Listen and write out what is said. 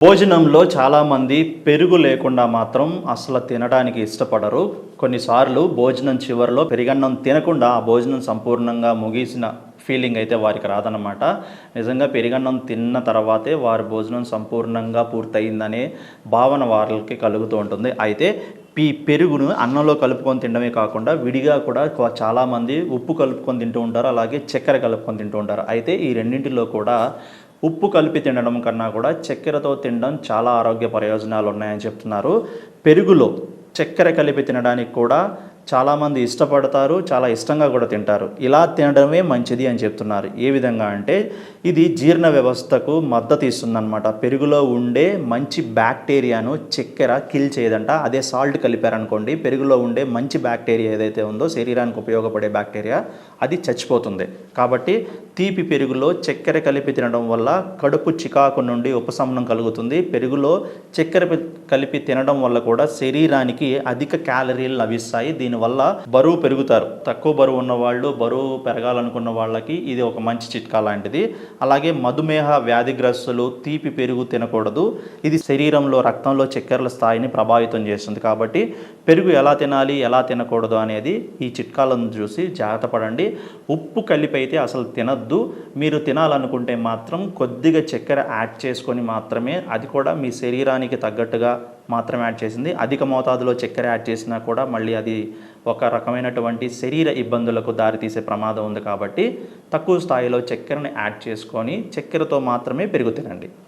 భోజనంలో చాలామంది పెరుగు లేకుండా మాత్రం అసలు తినడానికి ఇష్టపడరు. కొన్నిసార్లు భోజనం చివరిలో పెరిగన్నం తినకుండా ఆ భోజనం సంపూర్ణంగా ముగిసిన ఫీలింగ్ అయితే వారికి రాదనమాట నిజంగా పెరిగన్నం తిన్న తర్వాతే వారి భోజనం సంపూర్ణంగా పూర్తయిందనే భావన వారికి కలుగుతూ ఉంటుంది. అయితే ఈ పెరుగును అన్నంలో కలుపుకొని తినడమే కాకుండా విడిగా కూడా చాలామంది ఉప్పు కలుపుకొని తింటూ ఉంటారు. అలాగే చక్కెర కలుపుకొని తింటూ ఉంటారు. అయితే ఈ రెండింటిలో కూడా ఉప్పు కలిపి తినడం కన్నా కూడా చక్కెరతో తినడం చాలా ఆరోగ్య ప్రయోజనాలు ఉన్నాయని చెప్తున్నారు. పెరుగులో చక్కెర కలిపి తినడానికి కూడా చాలామంది ఇష్టపడతారు చాలా ఇష్టంగా కూడా తింటారు. ఇలా తినడమే మంచిది అని చెప్తున్నారు. ఏ విధంగా అంటే ఇది జీర్ణ వ్యవస్థకు మద్దతు ఇస్తుందన్నమాట. పెరుగులో ఉండే మంచి బ్యాక్టీరియాను చక్కెర కిల్ చేయదంట. అదే సాల్ట్ కలిపారనుకోండి పెరుగులో ఉండే మంచి బ్యాక్టీరియా ఏదైతే ఉందో శరీరానికి ఉపయోగపడే బ్యాక్టీరియా అది చచ్చిపోతుంది. కాబట్టి తీపి పెరుగులో చక్కెర కలిపి తినడం వల్ల కడుపు చికాకు నుండి ఉపశమనం కలుగుతుంది. పెరుగులో చక్కెర కలిపి తినడం వల్ల కూడా శరీరానికి అధిక క్యాలరీలు లభిస్తాయి. దీని దీనివల్ల బరువు పెరుగుతారు. తక్కువ బరువు ఉన్న వాళ్ళు బరువు పెరగాలనుకున్న వాళ్ళకి ఇది ఒక మంచి చిట్కా లాంటిది. అలాగే మధుమేహ వ్యాధిగ్రస్తులు తీపి పెరుగు తినకూడదు. ఇది శరీరంలో రక్తంలో చక్కెరల స్థాయిని ప్రభావితం చేస్తుంది. కాబట్టి పెరుగు ఎలా తినాలి ఎలా తినకూడదు అనేది ఈ చిట్కాలను చూసి జాగ్రత్త పడండి. ఉప్పు కలిపి అయితే అసలు తినద్దు. మీరు తినాలనుకుంటే మాత్రం కొద్దిగా చక్కెర యాడ్ చేసుకొని మాత్రమే అది కూడా మీ శరీరానికి తగ్గట్టుగా మాత్రమే యాడ్ చేసింది. అధిక మోతాదులో చక్కెర యాడ్ చేసినా కూడా మళ్ళీ అది ఒక రకమైనటువంటి శరీర ఇబ్బందులకు దారితీసే ప్రమాదం ఉంది కాబట్టి తక్కువ స్థాయిలో చక్కెరను యాడ్ చేసుకొని చక్కెరతో మాత్రమే పెరుగు తినండి.